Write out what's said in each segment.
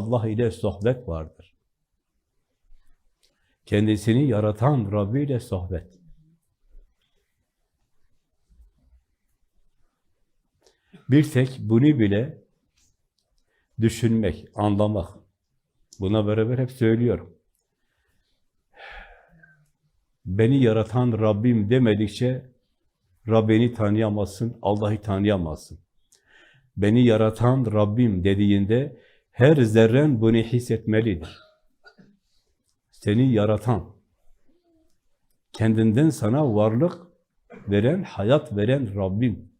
Allah ile sohbet vardır. Kendisini yaratan Rabbi ile sohbet. Bir tek bunu bile düşünmek, anlamak. Buna beraber hep söylüyorum. Beni yaratan Rabbim demedikçe Rabbini tanıyamazsın, Allah'ı tanıyamazsın. Beni yaratan Rabbim dediğinde her zerren bunu hissetmelidir. Seni yaratan, kendinden sana varlık veren, hayat veren Rabbim.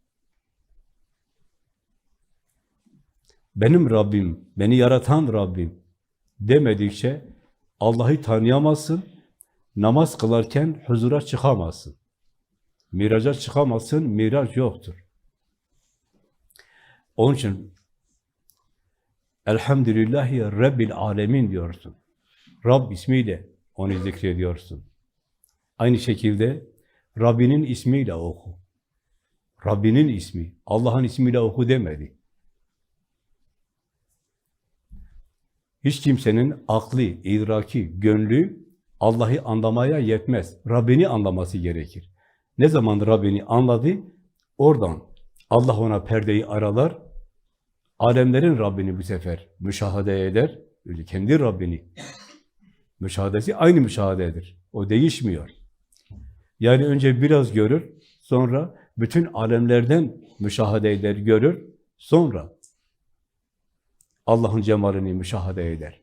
Benim Rabbim, beni yaratan Rabbim demedikçe Allah'ı tanıyamazsın, namaz kılarken huzura çıkamazsın. Miraca çıkamazsın, miraç yoktur. Onun için Elhamdülillahi Rabbil Alemin diyorsun. Rab ismiyle onu zikrediyorsun. Aynı şekilde Rabbinin ismiyle oku. Rabbinin ismi, Allah'ın ismiyle oku demedi. Hiç kimsenin aklı, idraki, gönlü Allah'ı anlamaya yetmez. Rabbini anlaması gerekir. Ne zaman Rabbini anladı, oradan Allah ona perdeyi aralar, alemlerin Rabbini bu sefer müşahede eder, öyle kendi Rabbini. Müşahadesi aynı müşahadedir. O değişmiyor. Yani önce biraz görür, sonra bütün alemlerden müşahede eder, görür, sonra Allah'ın cemalini müşahede eder.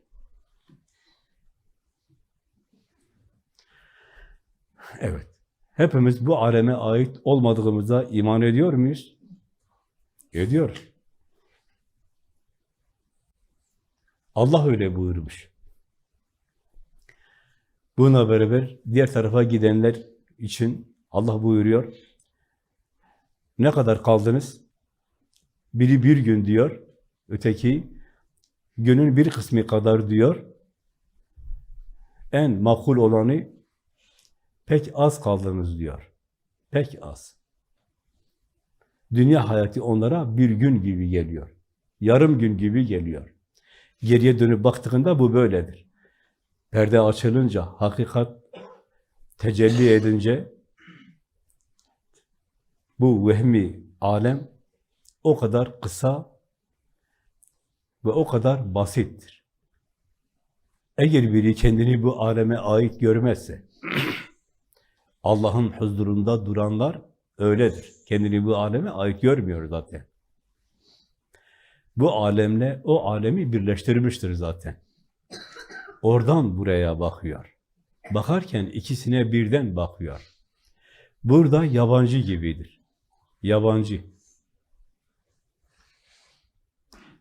Evet. Hepimiz bu aleme ait olmadığımıza iman ediyor muyuz? Ediyoruz. Allah öyle buyurmuş. Buna beraber diğer tarafa gidenler için Allah buyuruyor. Ne kadar kaldınız? Biri bir gün diyor, öteki günün bir kısmı kadar diyor. En makul olanı pek az kaldınız diyor. Pek az. Dünya hayatı onlara bir gün gibi geliyor. Yarım gün gibi geliyor. Geriye dönüp baktığında bu böyledir. Perde açılınca, hakikat tecelli edince bu vehmi alem o kadar kısa ve o kadar basittir. Eğer biri kendini bu aleme ait görmezse, Allah'ın huzurunda duranlar öyledir. Kendini bu aleme ait görmüyor zaten. Bu alemle o alemi birleştirmiştir zaten. Oradan buraya bakıyor. Bakarken ikisine birden bakıyor. Burada yabancı gibidir. Yabancı.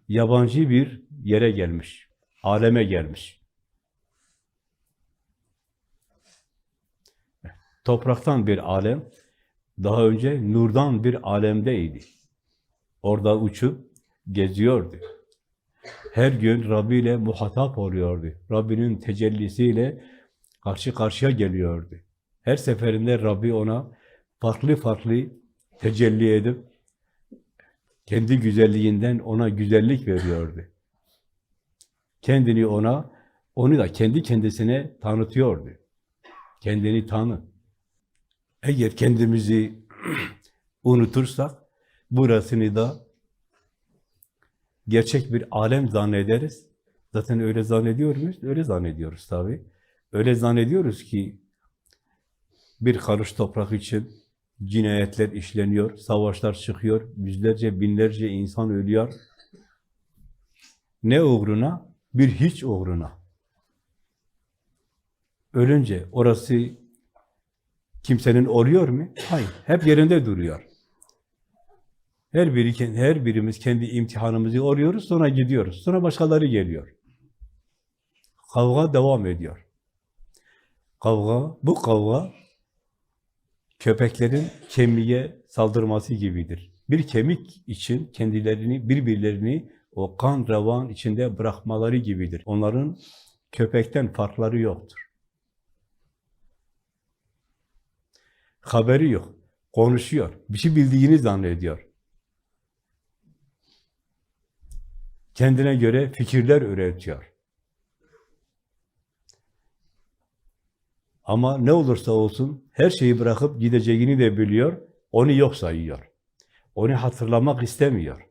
Yabancı bir yere gelmiş. Aleme gelmiş. Topraktan bir alem, daha önce nurdan bir alemdeydi. Orada uçup geziyordu. Her gün Rabbi ile muhatap oluyordu. Rabbinin tecellisiyle karşı karşıya geliyordu. Her seferinde Rabbi ona farklı farklı tecelli edip kendi güzelliğinden ona güzellik veriyordu. Kendini ona, onu da kendi kendisine tanıtıyordu. Kendini tanı. Eğer kendimizi unutursak, burasını da gerçek bir alem zannederiz. Zaten öyle zannediyor muyuz? Öyle zannediyoruz tabii. Öyle zannediyoruz ki bir karış toprak için cinayetler işleniyor, savaşlar çıkıyor, yüzlerce, binlerce insan ölüyor. Ne uğruna? Bir hiç uğruna. Ölünce orası kimsenin oluyor mu? Hayır, hep yerinde duruyor. Her biri, her birimiz kendi imtihanımızı oruyoruz, sonra gidiyoruz. Sonra başkaları geliyor. Kavga devam ediyor. Kavga, bu kavga köpeklerin kemiğe saldırması gibidir. Bir kemik için kendilerini, birbirlerini o kan revan içinde bırakmaları gibidir. Onların köpekten farkları yoktur. Haberi yok. Konuşuyor. Bir şey bildiğini zannediyor. Kendine göre fikirler üretiyor. Ama ne olursa olsun her şeyi bırakıp gideceğini de biliyor, onu yok sayıyor. Onu hatırlamak istemiyor.